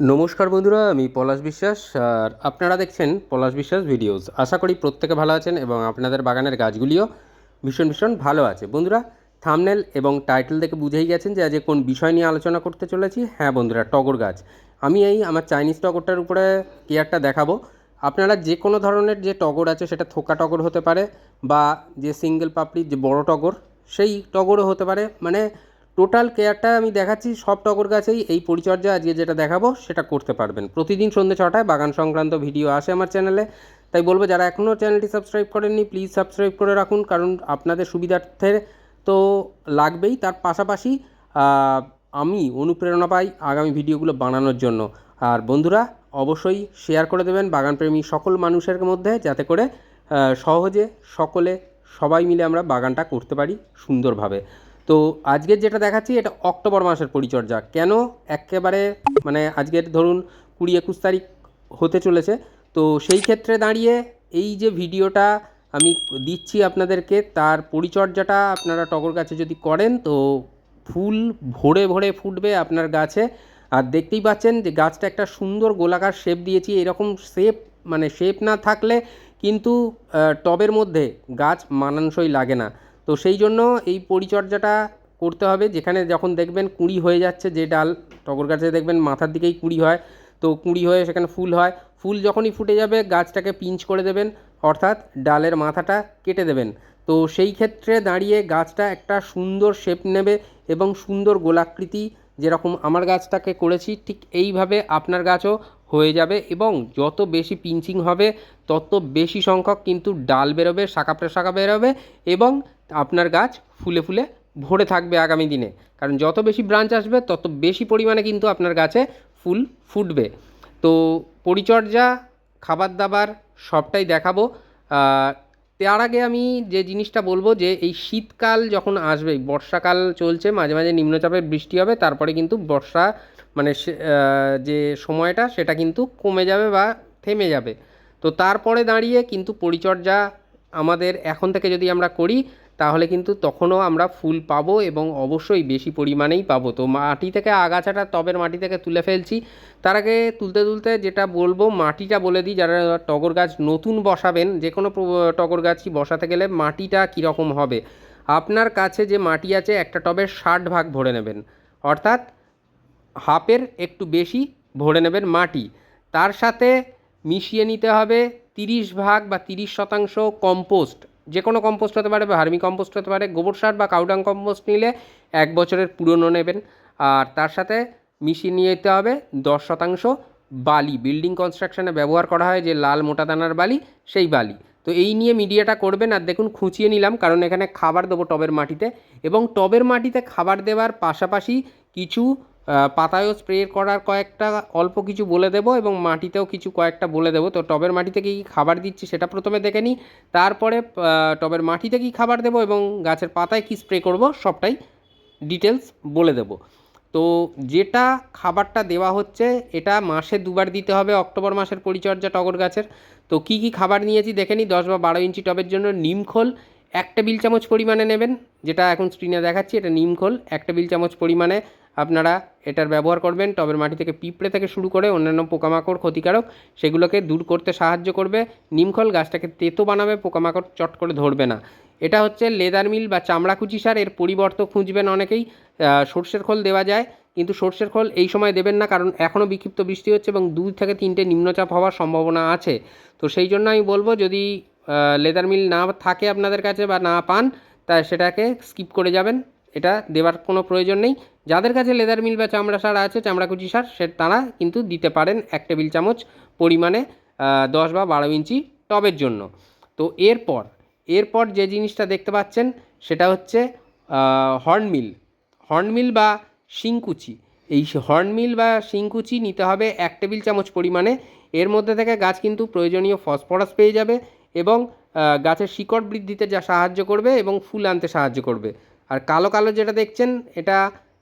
নমস্কার বন্ধুরা, আমি পলাশ বিশ্বাস, আর আপনারা দেখছেন পলাশ বিশ্বাস ভিডিওস। আশা করি প্রত্যেকে ভালো আছেন এবং আপনাদের বাগানের গাছগুলিও ভীষণ ভীষণ ভালো আছে। বন্ধুরা, থামনেল এবং টাইটেল দেখে বুঝেই গেছেন যে আজকে কোন বিষয় নিয়ে আলোচনা করতে চলেছি। হ্যাঁ বন্ধুরা, টগর গাছ। আমি এই আমার চাইনিজ টগরটার উপরে কেয়ারটা দেখাবো। আপনারা যে কোনো ধরনের যে টগর আছে, সেটা থোকা টগর হতে পারে বা যে সিঙ্গেল পাপড়ির যে বড় টগর, সেই টগরও হতে পারে। মানে টোটাল কেয়ারটা আমি দেখাচ্ছি, সব টগর গাছেই এই পরিচর্যা আজকে যেটা দেখাবো, সেটা করতে পারবেন। প্রতিদিন সন্ধ্যে ছটায় বাগান সংক্রান্ত ভিডিও আসে আমার চ্যানেলে। তাই বলব, যারা এখনও চ্যানেলটি সাবস্ক্রাইব করেননি প্লিজ সাবস্ক্রাইব করে রাখুন, কারণ আপনাদের সুবিধার্থে তো লাগবেই। তার পাশাপাশি আমি অনুপ্রেরণা পাই আগামী ভিডিওগুলো বানানোর জন্য। আর বন্ধুরা, অবশ্যই শেয়ার করে দেবেন বাগানপ্রেমী সকল মানুষের মধ্যে, যাতে করে সহজে সকলে সবাই মিলে আমরা বাগানটা করতে পারি সুন্দরভাবে। তো আজকের যেটা দেখাচ্ছি, এটা অক্টোবর মাসের পরিচর্যা। কেন? একেবারে মানে আজকের ধরুন কুড়ি একুশ তারিখ হতে চলেছে। তো সেই ক্ষেত্রে দাঁড়িয়ে এই যে ভিডিওটা আমি দিচ্ছি আপনাদেরকে, তার পরিচর্যাটা আপনারা টগর গাছে যদি করেন, তো ফুল ভরে ভরে ফুটবে আপনার গাছে। আর দেখতেই পাচ্ছেন যে গাছটা একটা সুন্দর গোলাকার শেপ দিয়েছি, এরকম শেপ মানে শেপ না থাকলে কিন্তু টবের মধ্যে গাছ মানানসই লাগে না। তো সেই জন্য এই পরিচর্যাটা করতে হবে। যেখানে যখন দেখবেন কুঁড়ি হয়ে যাচ্ছে যে ডাল, টগর গাছে দেখবেন মাথার দিকেই কুঁড়ি হয়। তো কুঁড়ি হয়ে সেখানে ফুল হয়। ফুল যখনই ফুটে যাবে, গাছটাকে পিঞ্চ করে দেবেন, অর্থাৎ ডালের মাথাটা কেটে দেবেন। তো সেই ক্ষেত্রে দাঁড়িয়ে গাছটা একটা সুন্দর শেপ নেবে এবং সুন্দর গোলাকৃতি যেরকম আমার গাছটাকে করেছি, ঠিক এইভাবে আপনার গাছও হয়ে যাবে এবং যত বেশি পিঞ্চিং হবে, তত বেশি সংখ্যক কিন্তু ডাল বেরোবে, শাখা প্রশাখা বেরোবে এবং আপনার গাছ ফুলে ফুলে ভরে থাকবে আগামী দিনে। কারণ যত বেশি ব্রাঞ্চ আসবে, তত বেশি পরিমাণে কিন্তু আপনার গাছে ফুল ফুটবে। তো পরিচর্যা খাবার দাবার সবটাই দেখাবো। তার আগে আমি যে জিনিসটা বলব যে, এই শীতকাল যখন আসবে, বর্ষাকাল চলছে, মাঝে মাঝে নিম্নচাপের বৃষ্টি হবে, তারপরে কিন্তু বর্ষা মানে যে সময়টা, সেটা কিন্তু কমে যাবে বা থেমে যাবে। তো তারপরে দাঁড়িয়ে কিন্তু পরিচর্যা আমাদের এখন থেকে যদি আমরা করি তাহলে কিন্তু তখনও আমরা ফুল পাবো এবং অবশ্যই বেশি পরিমাণেই পাবো। তো মাটি থেকে আগাছাটা টবের মাটি থেকে তুলে ফেলছি। তার আগে তুলতে তুলতে যেটা বলব, মাটিটা বলে দিই, যারা টগর গাছ নতুন বসাবেন যে কোনো টগর গাছই বসাতে গেলে মাটিটা কীরকম হবে? আপনার কাছে যে মাটি আছে, একটা টবের ষাট ভাগ ভরে নেবেন। অর্থাৎ হাফের একটু বেশি ভরে নেবেন মাটি। তার সাথে মিশিয়ে নিতে হবে তিরিশ ভাগ বা তিরিশ শতাংশ কম্পোস্ট। যে কোনো কম্পোস্ট হতে পারে বা হার্মি কম্পোস্ট হতে পারে, গোবর সার বা কাউডাং কম্পোস্ট নিলে এক বছরের পুরনো নেবেন। আর তার সাথে মিশিয়ে নিয়ে যেতে হবে দশ শতাংশ বালি। বিল্ডিং কনস্ট্রাকশনে ব্যবহার করা হয় যে লাল মোটা দানার বালি, সেই বালি। তো এই নিয়ে মিডিয়াটা করবেন আর দেখুন খুঁচিয়ে নিলাম, কারণ এখানে খাবার দেবো টবের মাটিতে। এবং টবের মাটিতে খাবার দেওয়ার পাশাপাশি কিছু পাতায়ও স্প্রে করার কয়েকটা অল্প কিছু বলে দেবো এবং মাটিতেও কিছু কয়েকটা বলে দেবো। তো টবের মাটিতে কী কী খাবার দিচ্ছি সেটা প্রথমে দেখে নিই। তারপরে টবের মাটিতে কী খাবার দেবো এবং গাছের পাতায় কী স্প্রে করব সবটাই ডিটেলস বলে দেবো। তো যেটা খাবারটা দেওয়া হচ্ছে, এটা মাসে দুবার দিতে হবে, অক্টোবর মাসের পরিচর্যা টগর গাছের। তো কি কি খাবার নিয়েছি দেখে নিই, দশ বা বারো ইঞ্চি টবের জন্য নিমখোল এক টেবিল চামচ পরিমাণে নেবেন, যেটা এখন স্ক্রিনে দেখাচ্ছি, এটা নিমখোল এক টেবিল চামচ পরিমাণে আপনারা এটার ব্যবহার করবেন, টবের মাটি থেকে পিঁপড়ে থেকে শুরু করে অন্যান্য পোকামাকড় ক্ষতিকারক সেগুলোকে দূর করতে সাহায্য করবে। নিমখল গাছটাকে তেতো বানাবে, পোকামাকড় চট করে ধরবে না। এটা হচ্ছে লেদার মিল বা চামড়া কুচি সার, এর পরিবর্তে খুঁজবেন অনেকেই। সর্ষের খোল দেওয়া যায়, কিন্তু সর্ষের খোল এই সময় দেবেন না, কারণ এখনও বিক্ষিপ্ত বৃষ্টি হচ্ছে এবং দুই থেকে তিনটে নিম্নচাপ হওয়ার সম্ভাবনা আছে। তো সেই জন্য আমি বলব, যদি লেদার মিল না থাকে আপনাদের কাছে বা না পান, তা সেটাকে স্কিপ করে যাবেন। এটা দেওয়ার কোনো প্রয়োজন নেই। যাদের কাছে লেদার মিল বা চামড়া সার আছে, চামড়া কুচি সার, সে তারা কিন্তু দিতে পারেন এক টেবিল চামচ পরিমাণে দশ বা বারো ইঞ্চি টবের জন্য। তো এরপর এরপর যে জিনিসটা দেখতে পাচ্ছেন, সেটা হচ্ছে হর্নমিল হর্নমিল বা শিংকুচি এই হর্নমিল বা শিংকুচি নিতে হবে এক টেবিল চামচ পরিমাণে। এর মধ্যে থেকে গাছ কিন্তু প্রয়োজনীয় ফসফরাস পেয়ে যাবে এবং গাছের শিকড় বৃদ্ধিতে যা সাহায্য করবে এবং ফুল আনতে সাহায্য করবে। আর কালো কালো যেটা দেখছেন, এটা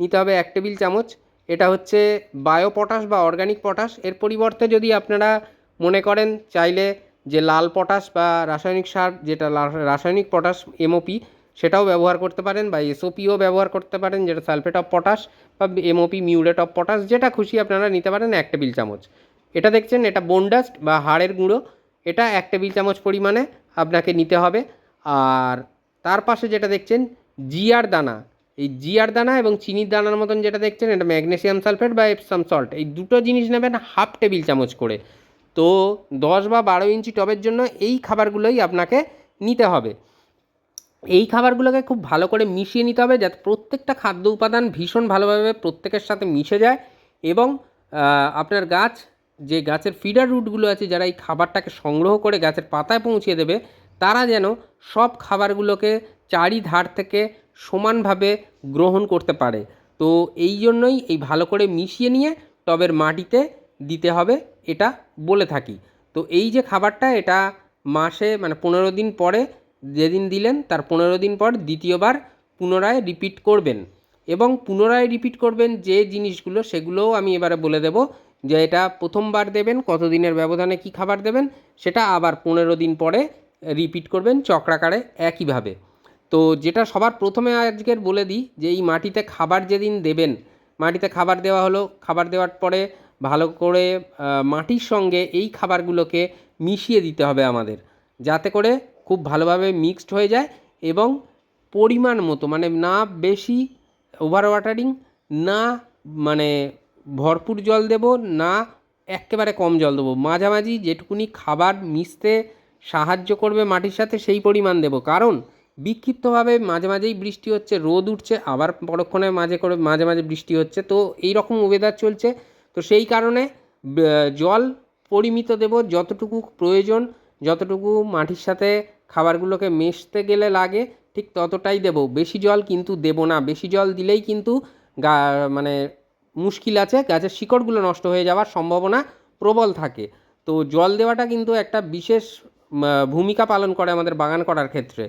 নিতে হবে এক টেবিল চামচ। এটা হচ্ছে বায়ো পটাশ বা অর্গানিক পটাশ। এর পরিবর্তে যদি আপনারা মনে করেন চাইলে যে লাল পটাশ বা রাসায়নিক সার, যেটা রাসায়নিক পটাশ এমওপি সেটাও ব্যবহার করতে পারেন বা এসওপিও ব্যবহার করতে পারেন, যেটা সালফেট অফ পটাশ বা এমওপি মিউরেট অফ পটাশ, যেটা খুশি আপনারা নিতে পারেন এক টেবিল চামচ। এটা দেখছেন, এটা বোনডাস্ট বা হাড়ের গুঁড়ো। এটা এক টেবিল চামচ পরিমাণে আপনাকে নিতে হবে। আর তার পাশে যেটা দেখছেন, জিয়ার দানা। এই জিয়ার দানা এবং চিনির দানার মতন যেটা দেখছেন, এটা ম্যাগনেসিয়াম সালফেট বা এপসাম সল্ট। এই দুটো জিনিস নেবেন হাফ টেবিল চামচ করে। তো দশ বা বারো ইঞ্চি টবের জন্য এই খাবারগুলোই আপনাকে নিতে হবে। এই খাবারগুলোকে খুব ভালো করে মিশিয়ে নিতে হবে যাতে প্রত্যেকটা খাদ্য উপাদান ভীষণ ভালোভাবে প্রত্যেকের সাথে মিশে যায় এবং আপনার গাছ, যে গাছের ফিডার রুটগুলো আছে, যারা এই খাবারটাকে সংগ্রহ করে গাছের পাতায় পৌঁছে দেবে, তারা যেন সব খাবারগুলোকে চারিধার থেকে সমানভাবে গ্রহণ করতে পারে। তো এই জন্যই এই ভালো করে মিশিয়ে নিয়ে টবের মাটিতে দিতে হবে, এটা বলে থাকি। তো এই যে খাবারটা, এটা মাসে মানে পনেরো দিন পরে যেদিন দিলেন, তার পনেরো দিন পর দ্বিতীয়বার পুনরায় রিপিট করবেন। এবং পুনরায় রিপিট করবেন যে জিনিসগুলো, সেগুলোও আমি এবারে বলে দেব যে এটা প্রথমবার দেবেন কত দিনের ব্যবধানে কি খাবার দেবেন, সেটা আবার পনেরো দিন পরে রিপিট করবেন, চক্রাকারে একইভাবে। তো যেটা সবার প্রথমে আজকের বলে দিই যে এই মাটিতে খাবার যেদিন দেবেন, মাটিতে খাবার দেওয়া হলো, খাবার দেওয়ার পরে ভালো করে মাটির সঙ্গে এই খাবারগুলোকে মিশিয়ে দিতে হবে আমাদের, যাতে করে খুব ভালোভাবে মিক্সড হয়ে যায় এবং পরিমাণ মতো মানে না বেশি ওভার ওয়াটারিং না মানে ভরপুর জল দেব, না একেবারে কম জল দেবো। মাঝামাঝি যেটুকুনি খাবার মিশতে সাহায্য করবে মাটির সাথে সেই পরিমাণ দেব। কারণ বিক্ষিপ্তভাবে মাঝে মাঝেই বৃষ্টি হচ্ছে, রোদ উঠছে, আবার পরক্ষণে মাঝে করে, মাঝে মাঝে বৃষ্টি হচ্ছে। তো এই রকম ওয়েদার চলছে। তো সেই কারণে জল পরিমিত দেব যতটুকু প্রয়োজন, যতটুকু মাটির সাথে খাবারগুলোকে মেশতে গেলে লাগে, ঠিক ততটাই দেব। বেশি জল কিন্তু দেব না। বেশি জল দিলেই কিন্তু গা মানে মুশকিল আছে। গাছের শিকড়গুলো নষ্ট হয়ে যাওয়ার সম্ভাবনা প্রবল থাকে। তো জল দেওয়াটা কিন্তু একটা বিশেষ ভূমিকা পালন করে আমাদের বাগান করার ক্ষেত্রে।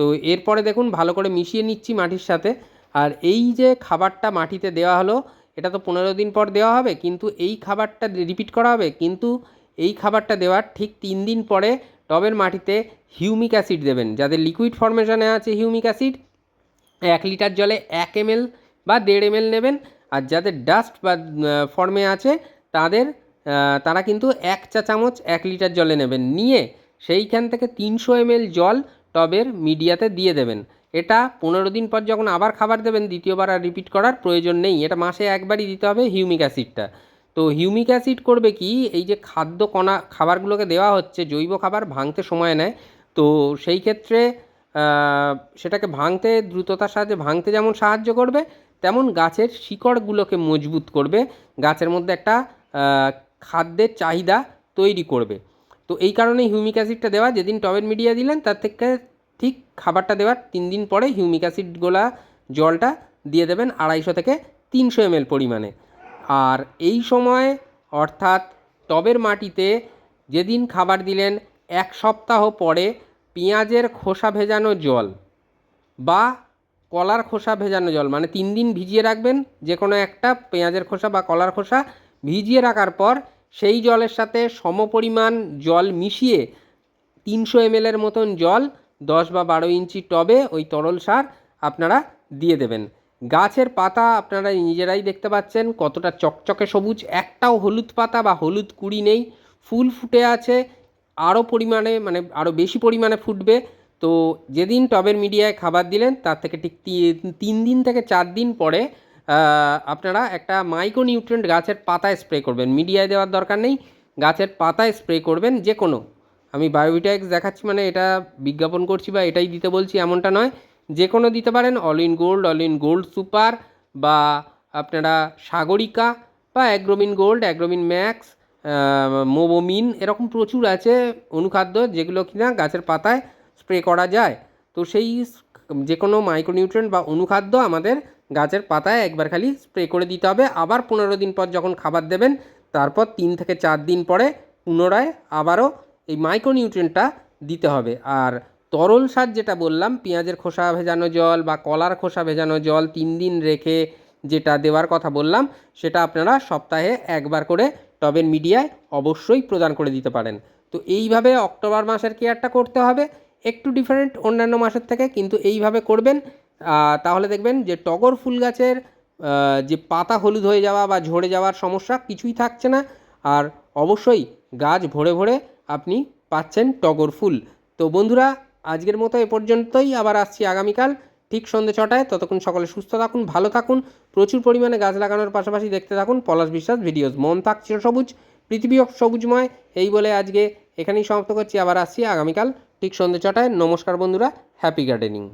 তো এরপরে দেখুন ভালো করে মিশিয়ে নিচ্ছি মাটির সাথে। আর এই যে খাবারটা মাটিতে দেওয়া হলো, এটা তো পনেরো দিন পর দেওয়া হবে, কিন্তু এই খাবারটা রিপিট করা হবে, কিন্তু এই খাবারটা দেওয়ার ঠিক তিন দিন পরে টবের মাটিতে হিউমিক অ্যাসিড দেবেন। যাদের লিকুইড ফর্মেশনে আছে হিউমিক অ্যাসিড এক লিটার জলে এক এমএল বা দেড় এমএল নেবেন। আর যাদের ডাস্ট বা ফর্মে আছে, তাদের তারা কিন্তু এক চা চামচ এক লিটার জলে নেবেন। নিয়ে সেইখান থেকে তিনশো এমএল জল টবের মিডিয়াতে দিয়ে দেবেন। এটা পনেরো দিন পর যখন আবার খাবার দেবেন, দ্বিতীয়বার আর রিপিট করার প্রয়োজন নেই। এটা মাসে একবারই দিতে হবে হিউমিক অ্যাসিডটা তো হিউমিক অ্যাসিড করবে কি? এই যে খাদ্য কণা, খাবারগুলোকে দেওয়া হচ্ছে, জৈব খাবার ভাঙতে সময় নেয়। তো সেই ক্ষেত্রে সেটাকে ভাঙতে, দ্রুততার সাহায্যে ভাঙতে যেমন সাহায্য করবে, তেমন গাছের শিকড়গুলোকে মজবুত করবে। গাছের মধ্যে একটা খাদ্যের চাহিদা তৈরি করবে। তো এই কারণেই হিউমিক অ্যাসিডটা দেওয়া, যেদিন টবের মিডিয়া দিলেন, তার থেকে ঠিক খাবারটা দেওয়ার তিন দিন পরে হিউমিক অ্যাসিড গোলা জলটা দিয়ে দেবেন আড়াইশো থেকে তিনশো এমএল পরিমাণে। আর এই সময় অর্থাৎ টবের মাটিতে যেদিন খাবার দিলেন, এক সপ্তাহ পরে পেঁয়াজের খোসা ভেজানো জল বা কলার খোসা ভেজানো জল মানে তিন দিন ভিজিয়ে রাখবেন যে কোনো একটা পেঁয়াজের খোসা বা কলার খোসা ভিজিয়ে রাখার পর সেই জলের সাথে সমপরিমাণ জল মিশিয়ে তিনশো এমএলের মতন জল দশ বা বারো ইঞ্চি টবে ওই তরল সার আপনারা দিয়ে দেবেন। গাছের পাতা আপনারা নিজেরাই দেখতে পাচ্ছেন কতটা চকচকে সবুজ। একটাও হলুদ পাতা বা হলুদ কুড়ি নেই। ফুল ফুটে আছে, আরও পরিমাণে মানে আরও বেশি পরিমাণে ফুটবে। তো যেদিন টবের মিডিয়ায় খাবার দিলেন তার থেকে ঠিক তিন দিন থেকে চার দিন পরে আপনারা একটা মাইক্রো নিউট্রিয়েন্ট গাছের পাতায় স্প্রে করবেন। মিডিয়ায় দেওয়ার দরকার নেই। গাছের পাতায় স্প্রে করবেন যে কোনো আমি বায়োভিটাক্স দেখাচ্ছি মানে এটা বিজ্ঞাপন করছি বা এটাই দিতে বলছি এমনটা নয়। যে কোনো দিতে পারেন। All in gold, all in gold super বা আপনারা সাগরিকা বা Agromin gold, Agromin max Mobomin এরকম প্রচুর আছে অনুখাদ্য যেগুলো কিনা গাছের পাতায় স্প্রে করা যায়। তো সেই যে কোনো মাইক্রোনিউট্রিয়েন্ট বা অনুখাদ্য আমাদের গাছের পাতায় একবার খালি স্প্রে করে দিতে হবে। আবার পনেরো দিন পর যখন খাবার দেবেন, তারপর তিন থেকে চার দিন পরে পুনরায় আবারও এই মাইক্রোনিউট্রিয়েন্টটা দিতে হবে। আর তরল সার যেটা বললাম, পেঁয়াজের খোসা ভেজানো জল বা কলার খোসা ভেজানো জল তিন দিন রেখে যেটা দেওয়ার কথা বললাম, সেটা আপনারা সপ্তাহে একবার করে টবের মিডিয়ায় অবশ্যই প্রদান করে দিতে পারেন। তো এইভাবে অক্টোবর মাসের কেয়ারটা করতে হবে। একটু ডিফারেন্ট অন্যান্য মাসের থেকে কিন্তু এইভাবে করবেন। তাহলে দেখবেন যে টগর ফুল গাছের যে পাতা হলুদ হয়ে যাওয়া বা ঝরে যাওয়ার সমস্যা কিছুই থাকছে না। আর অবশ্যই গাছ ভরে ভরে আপনি পাচ্ছেন টগর ফুল। তো বন্ধুরা, আজকের মতো এ পর্যন্তই। আবার আসছি আগামীকাল ঠিক সন্ধ্যে ছটায়। ততক্ষণ সকলে সুস্থ থাকুন, ভালো থাকুন, প্রচুর পরিমাণে গাছ লাগানোর পাশাপাশি দেখতে থাকুন পলাশ বিশ্বাস ভিডিওস। মন থাক সবুজ, পৃথিবী সবুজময়। এই বলে আজকে এখানেই সমাপ্ত করছি। আবার আসছি আগামীকাল ঠিক সন্ধ্যে ছটায়। নমস্কার বন্ধুরা, হ্যাপি গার্ডেনিং।